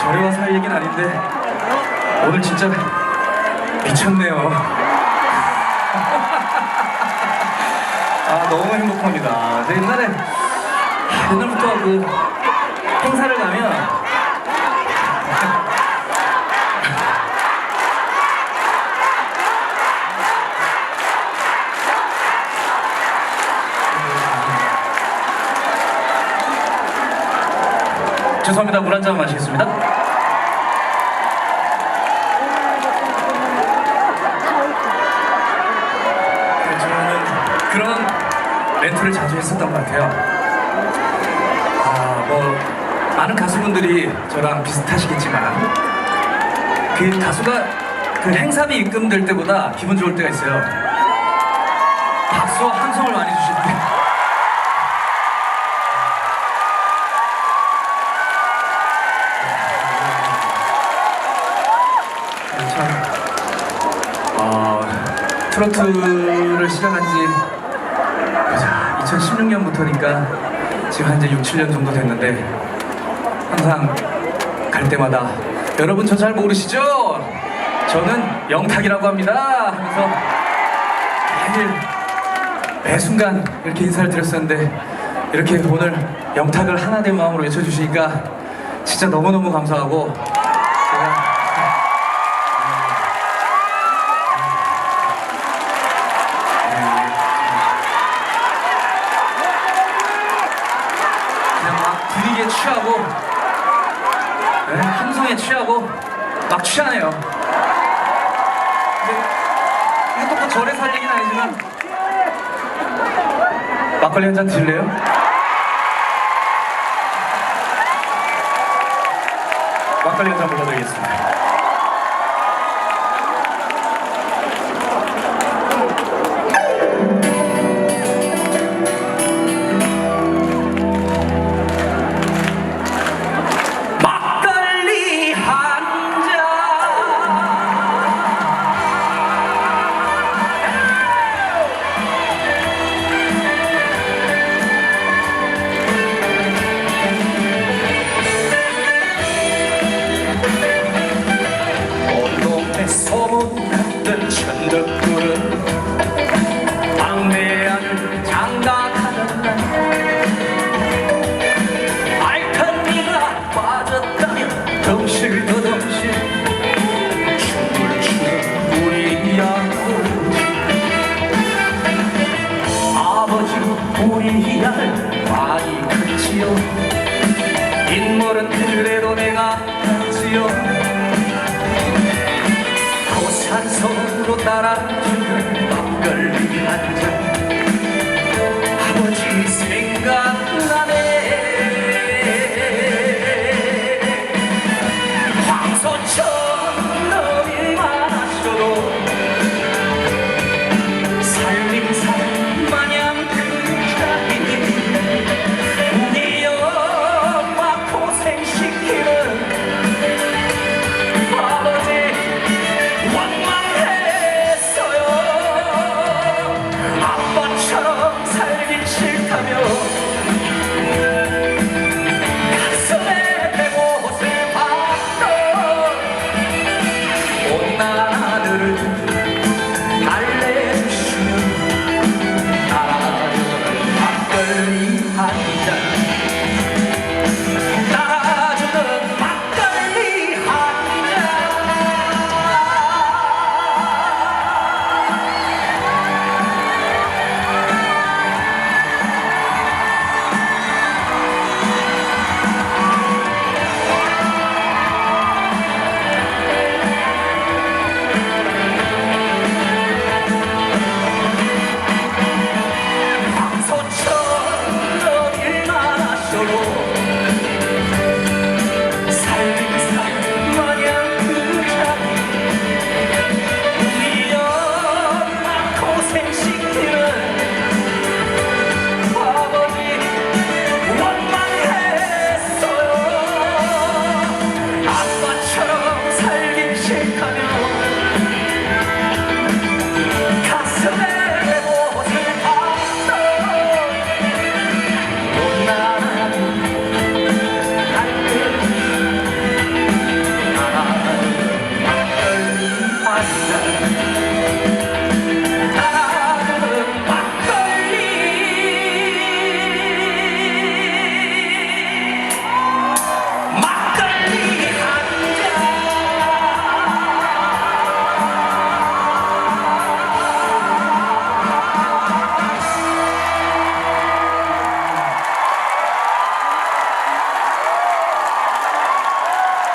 저래와 살 얘기는 아닌데 오늘 진짜 미쳤네요. 아 너무 행복합니다. 저 옛날에 아, 옛날부터 그 행사를 가면 죄송합니다. 물 한 잔 마시겠습니다. 멘트를 자주 했었던 것 같아요. 아, 뭐 많은 가수분들이 저랑 비슷하시겠지만 그 가수가 그 행사비 입금될 때보다 기분 좋을 때가 있어요. 박수와 함성을 많이 주실 때. 참, 어, 트로트를 시작한 지 보자, 2016년부터니까 지금 한 이제 6, 7년 정도 됐는데 항상 갈 때마다 여러분 저 잘 모르시죠? 저는 영탁이라고 합니다 하면서 매일 매 순간 이렇게 인사를 드렸었는데 이렇게 오늘 영탁을 하나 된 마음으로 외쳐주시니까 진짜 너무너무 감사하고 취하고 막 취하네요. 이것도 뭐 절에 살 얘기는 아니지만 막걸리 한 잔 드실래요? 막걸리 한 잔 불러드리겠습니다. 고산 I